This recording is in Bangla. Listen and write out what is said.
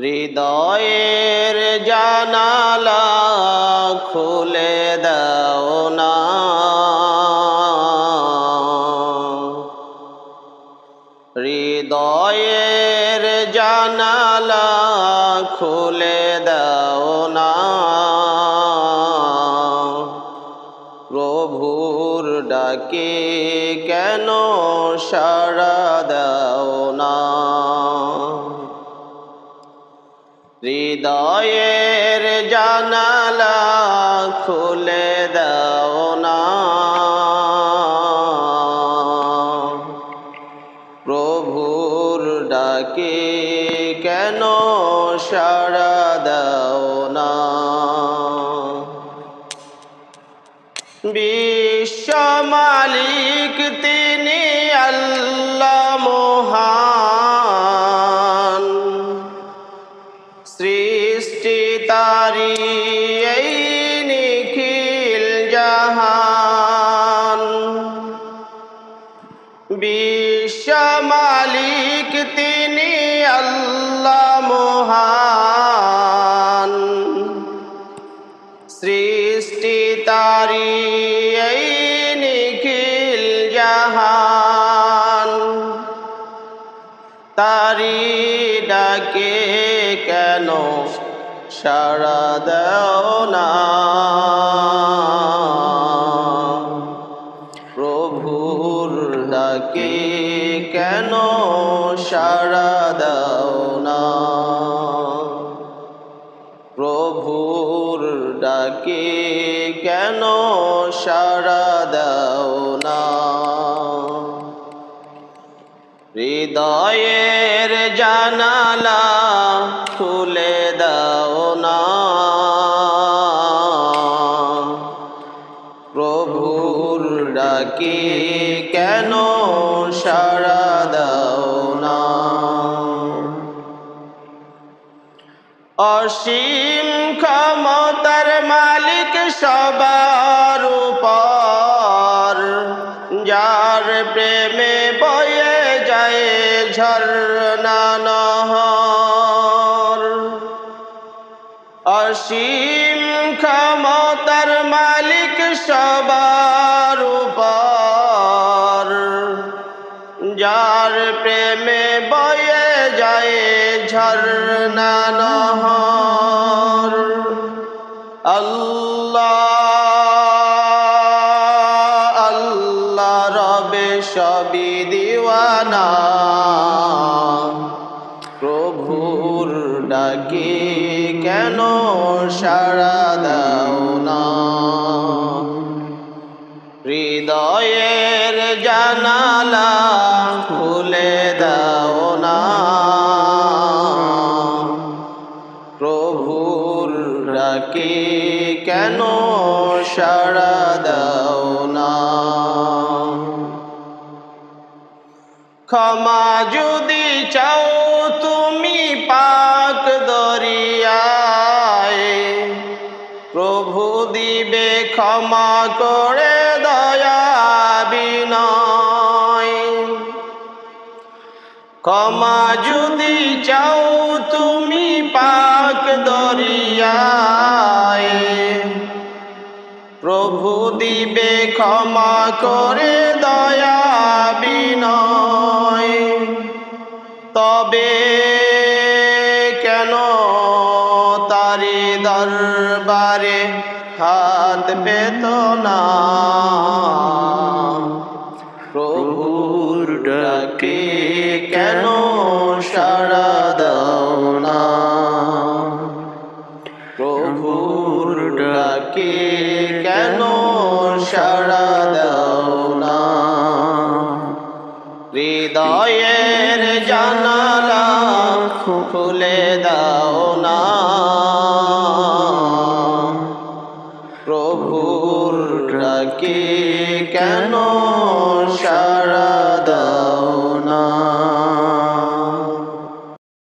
হৃদয়ের জানালা খুলে দাও না। হৃদয়ের জানালা খুলে দাও না। প্রভুর ডাকে কেন সাড়া দাও হৃদয়ের জানালা খুলে দাও না। প্রভুর ডাকে কেন সাড়া দাও না? বিশ্ব মালিক তিনি তারি এই নিখিল জাহান। বিশ্ব মালিক তিনি আল্লাহ মহান। সৃষ্টি তারি এই নিখিল জাহান। তারি ডাকে কেন সাড়া দাও না। প্রভুর ডাকে কেন সাড়া দাও না? প্রভুর ডাকে কেন সাড়া দাও না? হৃদয়ের জানালা খুলে দাও না। প্রভুর ডাকে কেন সাড়া দাও না? অসীম ক্ষমতার মালিক সবার উপর, যার প্রেমে বয়ে যায় ঝর্ণা নহর। অসীম ক্ষমতার মালিক সবার উপর। যার প্রেমে বয়ে যায় ঝর্ণা নহর। আল্লাহ ডাকে কেন সাড়া দাও না? হৃদয়ের জানালা খুলে দাও না। প্রভুর ডাকে কেন সাড়া দাও ক্ষমা যদি চাও তুমি পাক দরিয়ায়। প্রভু দিবে ক্ষমা করে দয়া বিনয় ক্ষমা যদি চাও তুমি পাক দরিয়ায়। প্রভু দিবে ক্ষমা করে দয়া বিনয়। তবে কেন তারি দরবারে হাত পেত না? প্রভুর ডাকে কেন সাড়া মধুর ডাকে, কেন সারা দাও না? হৃদয়ের জানালা খুলে দাও না। প্রভুর ডাকে, কেন সারা